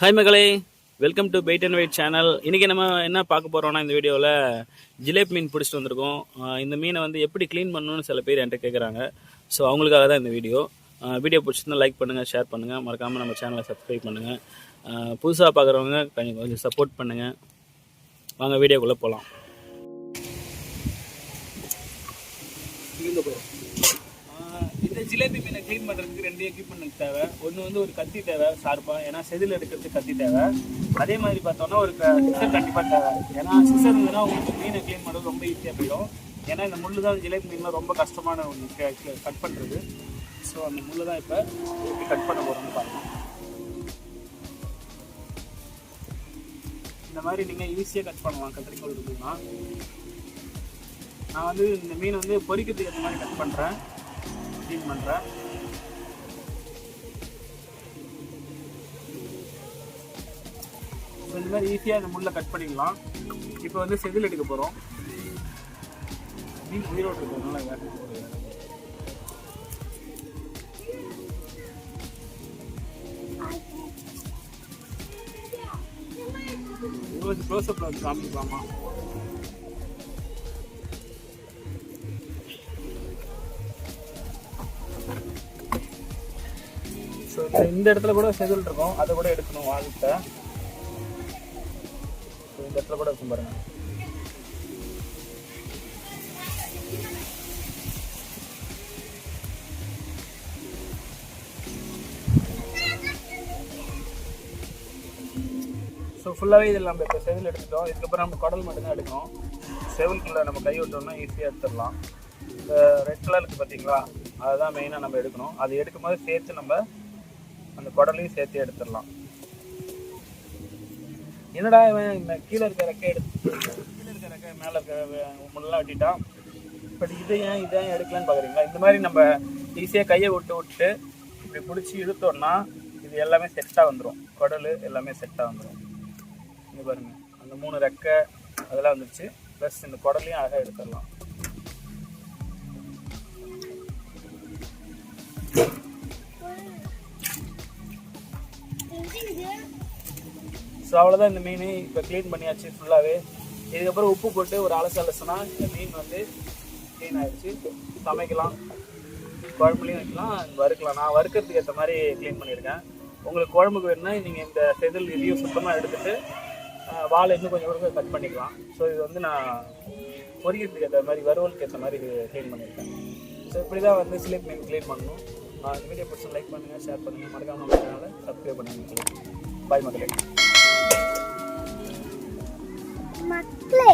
Hi மகளே. Welcome to paid and weight channel இன்றைக்கி நம்ம என்ன பார்க்க போகிறோம்னா இந்த வீடியோவில் ஜிலேபி மீன் பிடிச்சிட்டு வந்திருக்கோம். இந்த மீனை வந்து எப்படி க்ளீன் பண்ணணும்னு சில பேர் என்கிட்ட கேட்குறாங்க ஸோ அவங்களுக்காக தான் இந்த வீடியோ. வீடியோ பிடிச்சிருந்தா லைக் பண்ணுங்கள் ஷேர் பண்ணுங்கள் மறக்காமல் நம்ம சேனலை சப்ஸ்கிரைப் பண்ணுங்கள் புதுசாக பார்க்குறவங்க கொஞ்சம் கொஞ்சம் சப்போர்ட் பண்ணுங்கள் வாங்க வீடியோக்குள்ளே போகலாம் ஜிலேபி மீனை க்ளீன் பண்ணுறதுக்கு ரெண்டு எக்யூப்மெண்ட் தேவை. ஒன்று வந்து ஒரு கத்தி தேவை ஷார்ப்பாக ஏன்னா செதில் எடுக்கிறதுக்கு கத்தி தேவை. அதே மாதிரி பார்த்தோம்னா ஒரு சிசர் கண்டிப்பாக தேவை. ஏன்னா சிசர் இருந்ததுன்னா உங்களுக்கு மீனை க்ளீன் பண்ணுறது ரொம்ப ஈஸியாக போயிடும். ஏன்னா இந்த முள்ளு தான் ஜிலேபி மீன்லாம் ரொம்ப கஷ்டமான ஒன்று கட் பண்ணுறது ஸோ அந்த முள்ளு தான் இப்போ கட் பண்ண போகிறோம்னு பாருங்கள் இந்த மாதிரி நீங்கள் ஈஸியாக கட் பண்ணலாம். கத்திரிக்கோள் இருக்குன்னா. நான் வந்து இந்த மீன் வந்து பொரிக்கிறதுக்கு ஏற்ற மாதிரி கட் பண்ணுறேன் க்ளீன் பண்ணுறேன் இந்த மாதிரி ஈஸியாக இந்த முள்ளை கட் பண்ணிக்கலாம். இப்போ வந்து செதில் எடுக்க போகிறோம் மீன் உயிரோடு இருக்கிறதுனால வேறு க்ளோஸ்அப்பில் வந்து காமிக்கலாமா? ஸோ இந்த இடத்துல கூட செதில் இருக்கும். அதை கூட எடுக்கணும் வாழ்கிட்ட ஸோ இந்த இடத்துல கூட இருக்கும் பாருங்க. ஸோ ஃபுல்லாகவே இதில் நம்ம இப்போ செதில் எடுத்துட்டோம். இதுக்கப்புறம் நம்ம குடல் மட்டும்தான் எடுக்கணும். செவிலுக்குள்ளே நம்ம கை விட்டோம்னா ஈஸியாக எடுத்துடலாம். இந்த ரெட் கலருக்கு பார்த்தீங்களா அதுதான் மெயினாக நம்ம எடுக்கணும். அது எடுக்கும் போது சேர்த்து நம்ம அந்த குடலையும் சேர்த்து எடுத்துடலாம். என்னடா இவன் இந்த கீழே இருக்க ரெக்கை எடுத்து கீழே இருக்க ரெக்கை மேலே இருக்க முள்ளெல்லாம் வெட்டிட்டான் பட் இதை ஏன் இதை ஏன் எடுக்கலான்னு பார்க்குறீங்களா இந்த மாதிரி நம்ம ஈஸியாக கையை விட்டு விட்டு இப்படி பிடிச்சி இழுத்தோம்னா இது எல்லாமே செட்டாக வந்துடும் குடல் எல்லாமே செட்டாக வந்துடும் இங்கே பாருங்க. அந்த மூணு ரெக்கை அதெல்லாம் வந்துடுச்சு ப்ளஸ் இந்த குடலையும் அழகாக எடுத்துடலாம். ஸோ அவ்வளோதான் இந்த மீன் இப்போ க்ளீன் பண்ணியாச்சு ஃபுல்லாகவே இதுக்கப்புறம் உப்பு போட்டு ஒரு அலசு அலசுனா இந்த மீன் வந்து க்ளீன் ஆயிடுச்சு. சமைக்கலாம். குழம்புலையும் வைக்கலாம் வறுக்கலாம். நான் வறுக்கிறதுக்கு ஏற்ற மாதிரி க்ளீன் பண்ணியிருக்கேன். உங்களுக்கு குழம்புக்கு வேணும்னா நீங்கள் இந்த செதில் இதையும் சுத்தமாக எடுத்துகிட்டு வாழை இன்னும் கொஞ்சம் கூட கட் பண்ணிக்கலாம். ஸோ இது வந்து நான் பொரிக்கிறதுக்கு ஏற்ற மாதிரி வறுவலுக்கு ஏற்ற மாதிரி க்ளீன் பண்ணியிருக்கேன். ஸோ இப்படி தான் வந்து சிலிப் மீன் க்ளீன் பண்ணணும். இந்த வீடியோ பிடிச்சி லைக் பண்ணுங்கள் ஷேர் பண்ணுங்கள் மறக்காமல் சேனலை சப்ஸ்கிரைப் பண்ணுங்கள் பாய் மக்களே. மக்களே